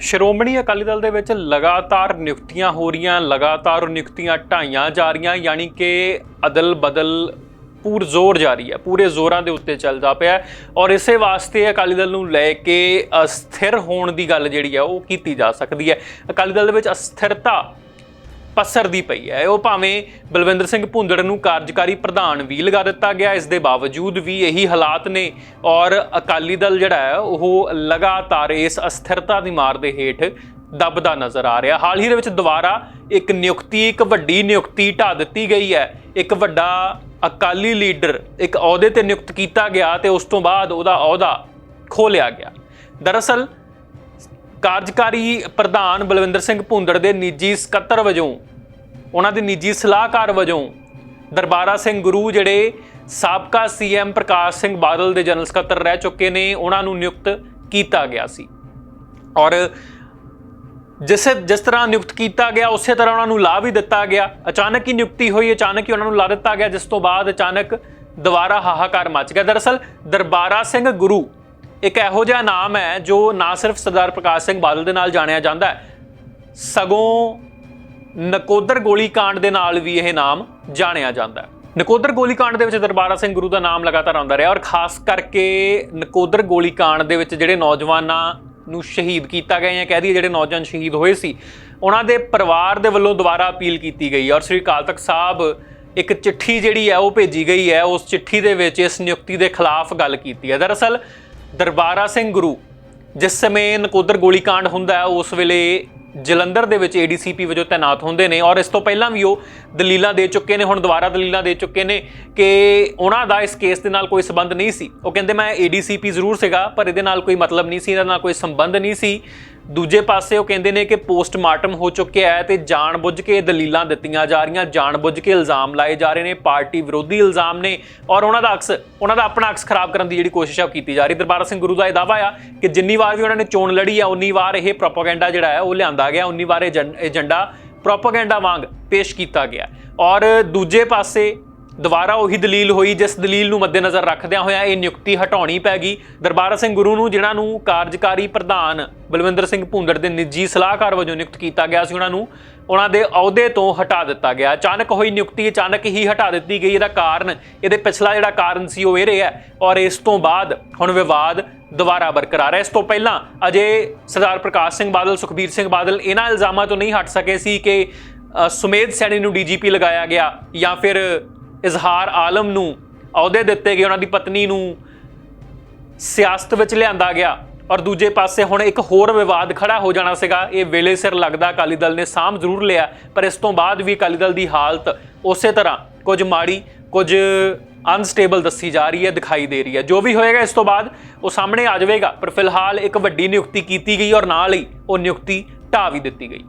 ਸ਼੍ਰੋਮਣੀ ਅਕਾਲੀ ਦਲ ਦੇ ਵਿੱਚ ਲਗਾਤਾਰ ਨਿਯੁਕਤੀਆਂ ਹੋ ਰਹੀਆਂ, ਲਗਾਤਾਰ ਨਿਯੁਕਤੀਆਂ ਢਾਈਆਂ ਜਾ ਰਹੀਆਂ, ਯਾਨੀ ਕਿ ਅਦਲ ਬਦਲ ਪੂਰ ਜ਼ੋਰ ਜਾਰੀ ਹੈ, ਪੂਰੇ ਜ਼ੋਰਾਂ ਦੇ ਉੱਤੇ ਚੱਲਦਾ ਪਿਆ ਔਰ ਇਸੇ ਵਾਸਤੇ ਅਕਾਲੀ ਦਲ ਨੂੰ ਲੈ ਕੇ ਅਸਥਿਰ ਹੋਣ ਦੀ ਗੱਲ ਜਿਹੜੀ ਹੈ ਉਹ ਕੀਤੀ ਜਾ ਸਕਦੀ ਹੈ। ਅਕਾਲੀ ਦਲ ਦੇ ਵਿੱਚ ਅਸਥਿਰਤਾ ਪਸਰਦੀ ਪਈ ਹੈ। ਉਹ ਭਾਵੇਂ ਬਲਵਿੰਦਰ ਸਿੰਘ ਭੁੰਦੜ ਨੂੰ ਕਾਰਜਕਾਰੀ ਪ੍ਰਧਾਨ ਵੀ ਲਗਾ ਦਿੱਤਾ ਗਿਆ, ਇਸ ਦੇ ਬਾਵਜੂਦ ਵੀ ਇਹੀ ਹਾਲਾਤ ਨੇ ਔਰ ਅਕਾਲੀ ਦਲ ਜਿਹੜਾ ਹੈ, ਉਹ ਲਗਾਤਾਰ ਇਸ ਅਸਥਿਰਤਾ ਦੀ ਮਾਰ ਦੇ ਹੇਠ ਦੱਬਦਾ ਨਜ਼ਰ ਆ ਰਿਹਾ। ਹਾਲ ਹੀ ਦੇ ਵਿੱਚ ਦੁਬਾਰਾ ਇੱਕ ਨਿਯੁਕਤੀ, ਇੱਕ ਵੱਡੀ ਨਿਯੁਕਤੀ ਢਾ ਦਿੱਤੀ ਗਈ ਹੈ। ਇੱਕ ਵੱਡਾ ਅਕਾਲੀ ਲੀਡਰ ਇੱਕ ਅਹੁਦੇ ਤੇ ਨਿਯੁਕਤ ਕੀਤਾ ਗਿਆ ਤੇ ਉਸ ਤੋਂ ਬਾਅਦ ਉਹਦਾ ਅਹੁਦਾ ਖੋਹ ਗਿਆ। ਦਰਅਸਲ ਕਾਰਜਕਾਰੀ ਪ੍ਰਧਾਨ ਬਲਵਿੰਦਰ ਸਿੰਘ ਭੁੰਦੜ ਦੇ ਨਿੱਜੀ ਸਕੱਤਰ ਵਜੋਂ, ਉਹਨਾਂ ਦੇ ਨਿੱਜੀ ਸਲਾਹਕਾਰ ਵਜੋਂ ਦਰਬਾਰਾ ਸਿੰਘ ਗੁਰੂ ਜਿਹੜੇ ਸਾਬਕਾ ਸੀਐਮ ਪ੍ਰਕਾਸ਼ ਸਿੰਘ ਬਾਦਲ ਦੇ ਜਨਰਲ ਸਕੱਤਰ ਰਹਿ ਚੁੱਕੇ ਨੇ, ਉਹਨਾਂ ਨੂੰ ਨਿਯੁਕਤ ਕੀਤਾ ਗਿਆ ਸੀ। ਔਰ ਜਿਸ ਜਿਸ ਤਰ੍ਹਾਂ ਨਿਯੁਕਤ ਕੀਤਾ ਗਿਆ, ਉਸੇ ਤਰ੍ਹਾਂ ਉਹਨਾਂ ਨੂੰ ਲਾ ਵੀ ਦਿੱਤਾ ਗਿਆ। ਅਚਾਨਕ ਹੀ ਨਿਯੁਕਤੀ ਹੋਈ, ਅਚਾਨਕ ਹੀ ਉਹਨਾਂ ਨੂੰ ਲਾ ਦਿੱਤਾ ਗਿਆ, ਜਿਸ ਤੋਂ ਬਾਅਦ ਅਚਾਨਕ ਦੁਬਾਰਾ ਹਾਹਾਕਾਰ ਮਚ ਗਿਆ। ਦਰਅਸਲ ਦਰਬਾਰਾ ਸਿੰਘ ਗੁਰੂ ਇੱਕ ਇਹੋ ਜਿਹਾ ਨਾਮ ਹੈ ਜੋ ਨਾ ਸਿਰਫ ਸਰਦਾਰ ਪ੍ਰਕਾਸ਼ ਸਿੰਘ ਬਾਦਲ ਦੇ ਨਾਲ ਜਾਣਿਆ ਜਾਂਦਾ ਸਗੋਂ ਨਕੋਦਰ ਗੋਲੀ ਕਾਂਡ ਦੇ ਨਾਲ ਵੀ ਇਹ ਨਾਮ ਜਾਣਿਆ ਜਾਂਦਾ ਨਕੋਦਰ ਗੋਲੀ ਕਾਂਡ ਦੇ ਵਿੱਚ ਦਰਬਾਰਾ ਸਿੰਘ ਗੁਰੂ ਦਾ ਨਾਮ ਲਗਾਤਾਰ ਆਉਂਦਾ ਰਿਹਾ ਔਰ ਖਾਸ ਕਰਕੇ ਨਕੋਦਰ ਗੋਲੀ ਕਾਂਡ ਦੇ ਵਿੱਚ ਜਿਹੜੇ ਨੌਜਵਾਨਾਂ ਨੂੰ ਸ਼ਹੀਦ ਕੀਤਾ ਗਿਆ ਜਾਂ ਕਹਿ ਦਈਏ ਜਿਹੜੇ ਨੌਜਵਾਨ ਸ਼ਹੀਦ ਹੋਏ ਸੀ, ਉਹਨਾਂ ਦੇ ਪਰਿਵਾਰ ਦੇ ਵੱਲੋਂ ਦੁਬਾਰਾ ਅਪੀਲ ਕੀਤੀ ਗਈ ਔਰ ਸ੍ਰੀ ਕਾਲ ਤਖਤ ਸਾਹਿਬ ਇੱਕ ਚਿੱਠੀ ਜਿਹੜੀ ਹੈ ਉਹ ਭੇਜੀ ਗਈ ਹੈ, ਉਸ ਚਿੱਠੀ ਦੇ ਵਿੱਚ ਇਸ ਨਿਯੁਕਤੀ ਦੇ ਖਿਲਾਫ ਗੱਲ ਕੀਤੀ ਹੈ। ਦਰਅਸਲ ਦਰਬਾਰਾ ਸਿੰਘ ਗੁਰੂ, ਜਿਸ ਸਮੇਂ ਨਕੋਦਰ ਗੋਲੀकांड ਹੁੰਦਾ ਹੈ, ਉਸ ਵੇਲੇ ਜਲੰਧਰ ਦੇ ਵਿੱਚ ਏਡੀਸੀਪੀ ਵਜੋਂ ਤਾਇਨਾਤ ਹੁੰਦੇ ਨੇ ਔਰ ਇਸ ਤੋਂ ਪਹਿਲਾਂ ਵੀ ਉਹ ਦਲੀਲਾਂ ਦੇ ਚੁੱਕੇ ਨੇ, ਹੁਣ ਦੁਬਾਰਾ ਦਲੀਲਾਂ ਦੇ ਚੁੱਕੇ ਨੇ ਕਿ ਉਹਨਾਂ ਦਾ ਇਸ ਕੇਸ ਦੇ ਨਾਲ ਕੋਈ ਸਬੰਧ ਨਹੀਂ ਸੀ। ਉਹ ਕਹਿੰਦੇ, ਮੈਂ ਏਡੀਸੀਪੀ ਜ਼ਰੂਰ ਸੀਗਾ, ਪਰ ਇਹਦੇ ਨਾਲ ਕੋਈ ਮਤਲਬ ਨਹੀਂ ਸੀ, ਇਹਦੇ ਨਾਲ ਕੋਈ ਸੰਬੰਧ ਨਹੀਂ ਸੀ। ਦੂਜੇ ਪਾਸੇ ਉਹ ਕਹਿੰਦੇ ਨੇ ਕਿ ਪੋਸਟਮਾਰਟਮ ਹੋ ਚੁੱਕਿਆ ਹੈ ਤੇ ਜਾਣਬੁੱਝ ਕੇ ਦਲੀਲਾਂ ਦਿੱਤੀਆਂ ਜਾ ਰਹੀਆਂ, ਜਾਣਬੁੱਝ ਕੇ ਇਲਜ਼ਾਮ ਲਾਏ ਜਾ ਰਹੇ ਨੇ, ਪਾਰਟੀ ਵਿਰੋਧੀ ਇਲਜ਼ਾਮ ਨੇ ਔਰ ਉਹਨਾਂ ਦਾ ਅਕਸ ਉਹਨਾਂ ਦਾ ਆਪਣਾ ਅਕਸ ਖਰਾਬ ਕਰਨ ਦੀ ਜਿਹੜੀ ਕੋਸ਼ਿਸ਼ ਆ ਉਹ ਕੀਤੀ ਜਾ ਰਹੀ। ਦਰਬਾਰਾ ਸਿੰਘ ਗੁਰੂ ਦਾ ਇਹ ਦਾਵਾ ਆ ਕਿ ਜਿੰਨੀ ਵਾਰ ਵੀ ਉਹਨਾਂ ਨੇ ਚੋਣ ਲੜੀ ਆ, ਉਨੀ ਵਾਰ ਇਹ ਪ੍ਰੋਪਾਗੈਂਡਾ ਜਿਹੜਾ ਹੈ ਉਹ ਲਿਆਂਦਾ ਗਿਆ, ਉਨੀ ਵਾਰ ਇਹ ਏਜੰਡਾ ਪ੍ਰੋਪਾਗੈਂਡਾ ਵਾਂਗ ਪੇਸ਼ ਕੀਤਾ ਗਿਆ। ਔਰ ਦੂਜੇ ਪਾਸੇ ਦੁਬਾਰਾ ਉਹੀ ਦਲੀਲ ਹੋਈ ਜਿਸ ਦਲੀਲ ਨੂੰ ਮੱਦੇਨਜ਼ਰ ਰੱਖਦਿਆਂ ਹੋਇਆ ਇਹ ਨਿਯੁਕਤੀ ਹਟਾਉਣੀ ਪੈ ਗਈ। ਦਰਬਾਰਾ ਸਿੰਘ ਗੁਰੂ ਨੂੰ, ਜਿਨ੍ਹਾਂ ਨੂੰ ਕਾਰਜਕਾਰੀ ਪ੍ਰਧਾਨ ਬਲਵਿੰਦਰ ਸਿੰਘ ਭੁੰਦੜ ਦੇ ਨਿੱਜੀ ਸਲਾਹਕਾਰ ਵਜੋਂ ਨਿਯੁਕਤ ਕੀਤਾ ਗਿਆ ਸੀ, ਉਹਨਾਂ ਨੂੰ ਉਹਨਾਂ ਦੇ ਅਹੁਦੇ ਤੋਂ ਹਟਾ ਦਿੱਤਾ ਗਿਆ। ਅਚਾਨਕ ਹੋਈ ਨਿਯੁਕਤੀ ਅਚਾਨਕ ਹੀ ਹਟਾ ਦਿੱਤੀ ਗਈ। ਇਹਦਾ ਕਾਰਨ, ਇਹਦੇ ਪਿਛਲਾ ਜਿਹੜਾ ਕਾਰਨ ਸੀ ਉਹ ਇਹ ਰਿਹਾ ਔਰ ਇਸ ਤੋਂ ਬਾਅਦ ਹੁਣ ਵਿਵਾਦ ਦੁਬਾਰਾ ਬਰਕਰਾਰ ਹੈ। ਇਸ ਤੋਂ ਪਹਿਲਾਂ ਅਜੇ ਸਰਦਾਰ ਪ੍ਰਕਾਸ਼ ਸਿੰਘ ਬਾਦਲ, ਸੁਖਬੀਰ ਸਿੰਘ ਬਾਦਲ ਇਹਨਾਂ ਇਲਜ਼ਾਮਾਂ ਤੋਂ ਨਹੀਂ ਹਟ ਸਕੇ ਸੀ ਕਿ ਸੁਮੇਧ ਸੈਣੀ ਨੂੰ ਡੀਜੀਪੀ ਲਗਾਇਆ ਗਿਆ ਜਾਂ ਫਿਰ ਇਜ਼ਹਾਰ ਆਲਮ ਨੂੰ, ਅਹੁਦੇ ਦਿੱਤੇ ਗਏ ਉਹਨਾਂ ਦੀ ਪਤਨੀ ਨੂੰ, ਸਿਆਸਤ ਵਿੱਚ ਲਿਆਂਦਾ ਗਿਆ ਔਰ ਦੂਜੇ ਪਾਸੇ ਹੁਣ ਇੱਕ ਹੋਰ ਵਿਵਾਦ ਖੜਾ ਹੋ ਜਾਣਾ ਸੀਗਾ। ਇਹ ਵੇਲੇ ਸਿਰ ਲੱਗਦਾ ਅਕਾਲੀ ਦਲ ਨੇ ਸਾਂਭ ਜ਼ਰੂਰ ਲਿਆ, ਪਰ ਇਸ ਤੋਂ ਬਾਅਦ ਵੀ ਅਕਾਲੀ ਦਲ ਦੀ ਹਾਲਤ ਉਸੇ ਤਰ੍ਹਾਂ ਕੁਝ ਮਾੜੀ, ਕੁਝ ਅਨਸਟੇਬਲ ਦੱਸੀ ਜਾ ਰਹੀ ਹੈ, ਦਿਖਾਈ ਦੇ ਰਹੀ ਹੈ। ਜੋ ਵੀ ਹੋਏਗਾ ਇਸ ਤੋਂ ਬਾਅਦ ਉਹ ਸਾਹਮਣੇ ਆ ਜਾਵੇਗਾ, ਪਰ ਫਿਲਹਾਲ ਇੱਕ ਵੱਡੀ ਨਿਯੁਕਤੀ ਕੀਤੀ ਗਈ ਔਰ ਨਾਲ ਹੀ ਉਹ ਨਿਯੁਕਤੀ ਢਾ ਵੀ ਦਿੱਤੀ ਗਈ।